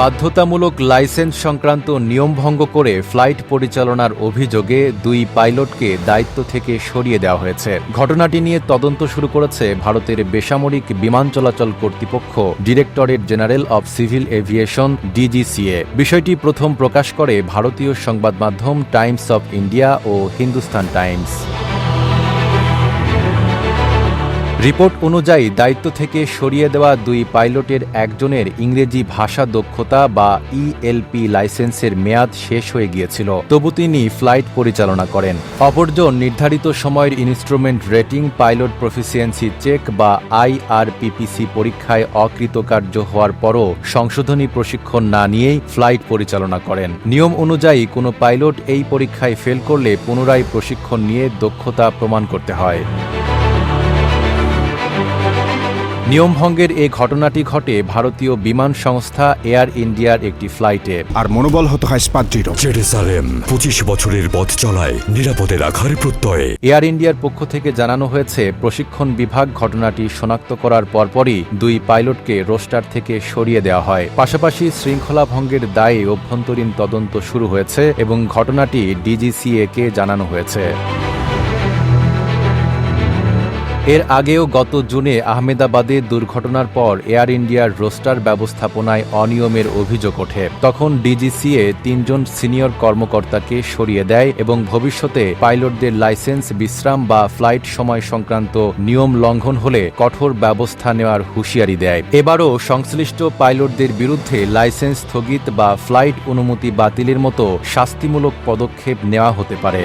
বাধ্যতামূলক লাইসেন্স সংক্রান্ত নিয়ম ভঙ্গ করে ফ্লাইট পরিচালনার অভিযোগে দুই পাইলটকে দায়িত্ব থেকে সরিয়ে দেওয়া হয়েছে। ঘটনাটি নিয়ে তদন্ত শুরু করেছে ভারতের বেসামরিক বিমান চলাচল কর্তৃপক্ষ, Directorate General of Civil Aviation, DGCA. বিষয়টি প্রথম প্রকাশ করে ভারতীয় সংবাদ মাধ্যম টাইমস অব ইন্ডিয়া ও হিন্দুস্তান টাইমস। রিপোর্ট অনুযায়ী দায়িত্ব থেকে সরিয়ে দেওয়া দুই পাইলটের একজনের ইংরেজি ভাষা দক্ষতা বা ইএলপি লাইসেন্সের মেয়াদ শেষ হয়ে গিয়েছিল। তবু তিনি ফ্লাইট পরিচালনা করেন। অপরজন নির্ধারিত সময়ের instrument rating, pilot proficiency check বা আইআরপিপিসি পরীক্ষায় অকৃতকার্য হওয়ার পরও সংশোধনী প্রশিক্ষণ না নিয়েই ফ্লাইট পরিচালনা করেন। নিয়ম অনুযায়ী কোনো পাইলট এই পরীক্ষায় ফেল করলে পুনরায় প্রশিক্ষণ নিয়ে দক্ষতা প্রমাণ করতে হয়। নিয়মভঙ্গের এ ঘটনাটি ঘটে ভারতীয় বিমান সংস্থা এয়ার ইন্ডিয়ার একটি ফ্লাইটে। আর মনোবল হত হয় জেরুসালেম পঁচিশ বছরের পথ চলায় নিরাপদে রাখার প্রত্যয়ে। এয়ার ইন্ডিয়ার পক্ষ থেকে জানানো হয়েছে প্রশিক্ষণ বিভাগ ঘটনাটি শনাক্ত করার পরপরই দুই পাইলটকে রোস্টার থেকে সরিয়ে দেওয়া হয়। পাশাপাশি শৃঙ্খলা ভঙ্গের দায়ে অভ্যন্তরীণ তদন্ত শুরু হয়েছে এবং ঘটনাটি ডিজিসিএ কে জানানো হয়েছে। এর আগেও গত জুনে আহমেদাবাদে দুর্ঘটনার পর এয়ার ইন্ডিয়ার রোস্টার ব্যবস্থাপনায় অনিয়মের অভিযোগ ওঠে। তখন ডিজিসিএ তিনজন সিনিয়র কর্মকর্তাকে সরিয়ে দেয় এবং ভবিষ্যতে পাইলটদের লাইসেন্স, বিশ্রাম বা ফ্লাইট সময় সংক্রান্ত নিয়ম লঙ্ঘন হলে কঠোর ব্যবস্থা নেওয়ার হুঁশিয়ারি দেয়। এবারও সংশ্লিষ্ট পাইলটদের বিরুদ্ধে লাইসেন্স স্থগিত বা ফ্লাইট অনুমতি বাতিলের মতো শাস্তিমূলক পদক্ষেপ নেওয়া হতে পারে।